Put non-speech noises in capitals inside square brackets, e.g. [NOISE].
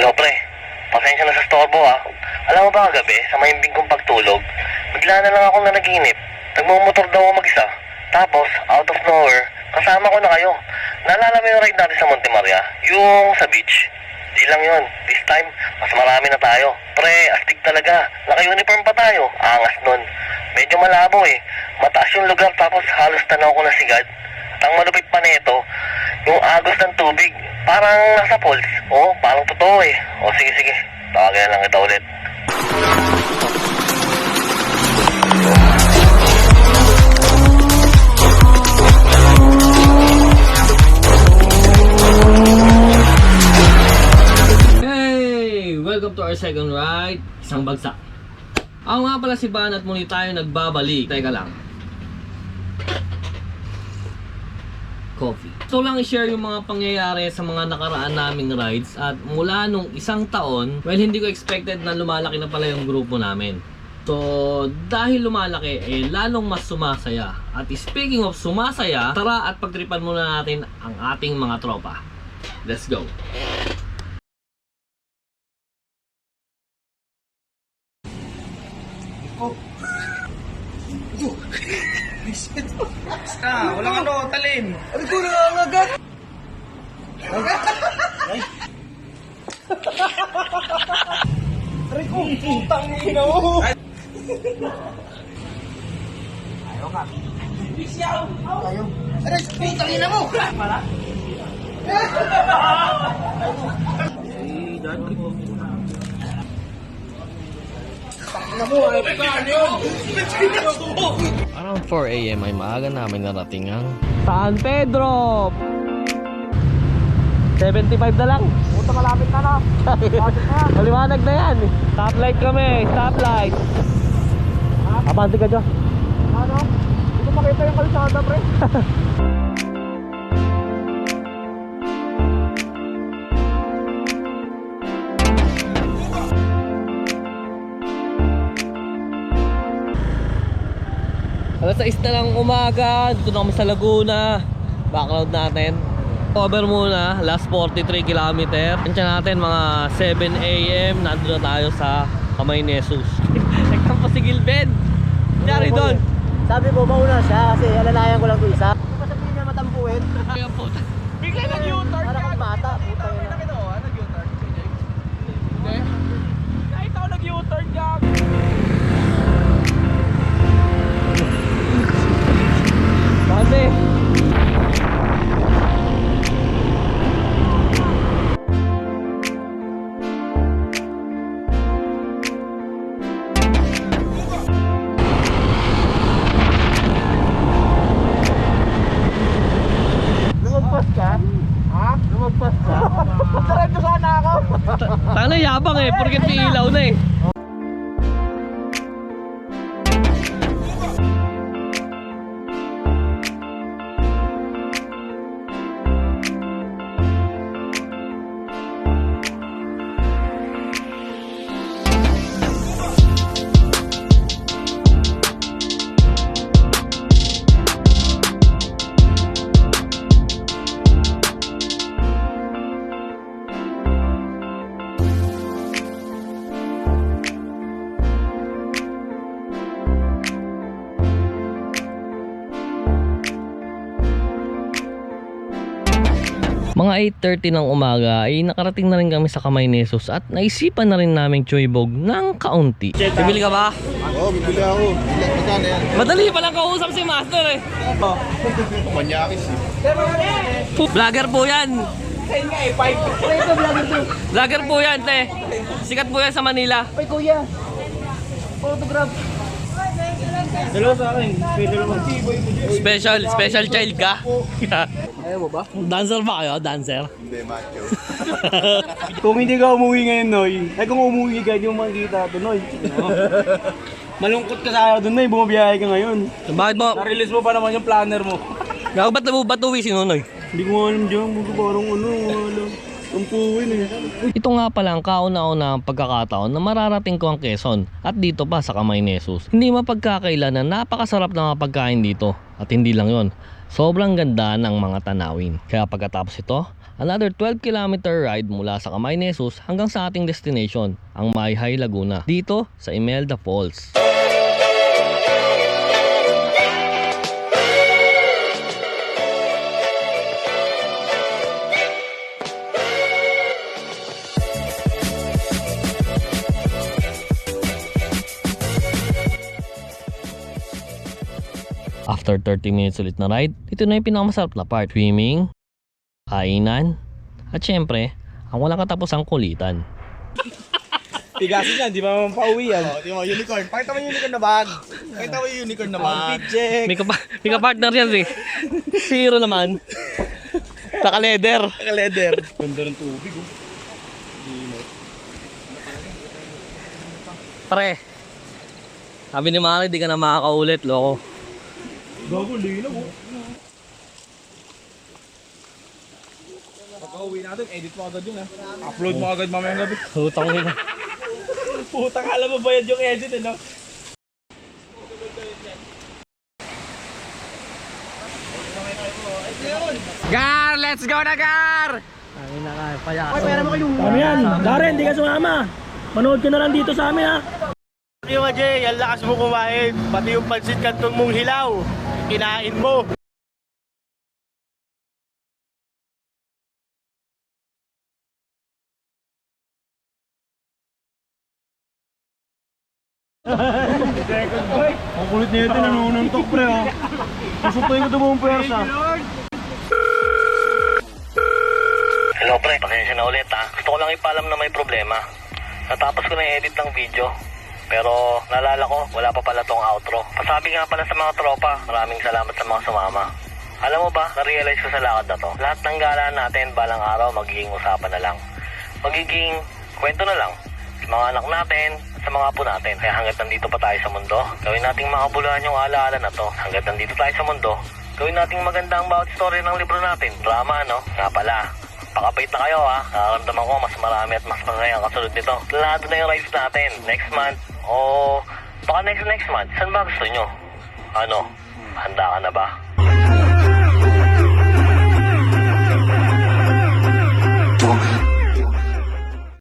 Hello, pre. Pasensya na sa storbo, ah. Alam mo ba kagabi, sa mahimbing kong pagtulog, bigla na lang akong nanaginip. Nagmumotor daw ako mag-isa. Tapos, out of nowhere, kasama ko na kayo. Naalala mo yung ride natin sa Monte Maria? Yung sa beach? Di lang yun. This time, mas marami na tayo. Pre, astig talaga. Naka-uniform pa tayo. Angas nun. Medyo malabo eh. Mataas yung lugar tapos halos tanaw ko na sigad. At ang malupit pa nito, yung agos ng tubig. Parang nasa falls. Oo, parang totoo eh. O sige sige, tawagin lang kita ulit. Hey! Welcome to our second ride, isang bagsak. Ako nga pala si Van at muli tayo nagbabalik. Teka lang. Coffee. Ito lang i-share yung mga pangyayari sa mga nakaraan naming rides at mula nung isang taon, well hindi ko expected na lumalaki na pala yung grupo namin. So, dahil lumalaki, eh, lalong mas sumasaya. At speaking of sumasaya, tara at pagtripan muna natin ang ating mga tropa. Let's go! Ah, walang ano, talin. Ano ko na ang agad? Aray ko, putang ina mo! Ayaw ka. Ayaw. Aray, putang ina mo! Tangina mo, ayaw ka, ano? Around 4am ay maaga namin narating ang San Pedro! 75 na lang. Puta malapit na na. Bakit na yan? Maliwanag na yan. Stoplight kami, stoplight. Abante ka dyan. Ano? Hindi ko makita yung kalsada, pre. [LAUGHS] Alas 6 na lang umaga, dito na kami sa Laguna. Background natin. Cover muna, last 43 km. Tansya natin mga 7 a.m. Nandun na tayo sa Kamay Nesus. [LAUGHS] Nagtampo si Gilbed. Nangyari doon. Sabi ko, mauna siya kasi alalayan ko lang ito isa. Hindi pa sabihin niya matampuin. [LAUGHS] Bigla nag-U-turn Para kang bata, Sana yabang eh, porket may ilaw na eh. Mga 8.30 ng umaga ay nakarating na rin kami sa Kamay Nesos at naisipan na rin namin Choybog ng kaunti. Bibili ka ba? Oo, oh, bibili ako. Magkano yan? Madali pa lang kausap si Master eh. Manyakis eh. Vlogger po yan. Vlogger po yan, te. Sikat po yan sa Manila. Ay, kuya. Photograph. Dalawa sa akin. Special, special child ka. [LAUGHS] Ayaw mo ba? Dancer ba kayo? Dancer? Hindi, macho. [LAUGHS] Kung hindi ka umuwi ngayon, Noy. Ay, kung umuwi ka, hindi mo makikita ito, Noy. Malungkot ka sa araw doon, Noy. Bumabiyahe ka ngayon. Bakit mo? Na-release mo pa naman yung planner mo. Gago ba't mo uwi si Nonoy? Hindi ko alam dyan. Parang ano, ano. Tumpuin eh. Ito nga pala ang kauna-una ang pagkakataon na mararating ko ang Quezon at dito pa sa Kamay Nesus. Hindi mapagkakailan na napakasarap ng mga pagkain dito. At hindi lang yon. Sobrang ganda ng mga tanawin. Kaya pagkatapos ito, another 12 kilometer ride mula sa Kamay Nesus hanggang sa ating destination, ang Mayhay Laguna, dito sa Imelda Falls. After 30 minutes ulit na ride, ito na yung pinakamasarap na part. Swimming, kainan, at syempre, ang walang katapusang kulitan. [LAUGHS] Tigasin yan, di ba pauwi yan? Oh, di mo, unicorn. Pakita mo yung unicorn na bag. Pakita mo yung unicorn na bag. Outfit check. May, kapa- may kapartner yan si Zero naman. Naka-leather. Naka-leather. Ganda ng tubig oh. Pre, sabi ni Mari, di ka na makakaulit, loko. Gago, linaw oh. Pagka-uwi natin, edit mo agad yun ha. Upload mo agad mamayang gabi. Hutang nila. Puta ka, alam mo bayad yung edit eh no? Gar, let's go na Gar! Ano yan? Darren, hindi ka sumama. Manood ka na lang dito sa amin ha. Yung Jay, ang lakas mo kumain. Pati yung pansit kantong mong hilaw. Kinain mo. Second bite. Ang kulit na ito, nanununtok pre oh. Susutuin ko ito buong pwersa. Hello pre, pasensya na ulit ha. Gusto ko lang ipalam na may problema. Natapos ko na i-edit ng video. Pero naalala ko, wala pa pala tong outro. Pasabi nga pala sa mga tropa, maraming salamat sa mga sumama. Alam mo ba, na-realize ko sa lakad na to, lahat ng gala natin balang araw magiging usapan na lang. Magiging kwento na lang. Sa mga anak natin, at sa mga apo natin. Kaya hanggat nandito pa tayo sa mundo, gawin nating makabuluhan yung alaala na to. Hanggat nandito tayo sa mundo, gawin nating maganda ang bawat story ng libro natin. Drama, no? Nga pala, pakapait na kayo ha. Nakaramdaman ko mas marami at mas masaya ang kasunod nito. Lahat na yung rides natin. Next month, o baka next next month. Saan ba gusto nyo? Ano? Handa ka na ba?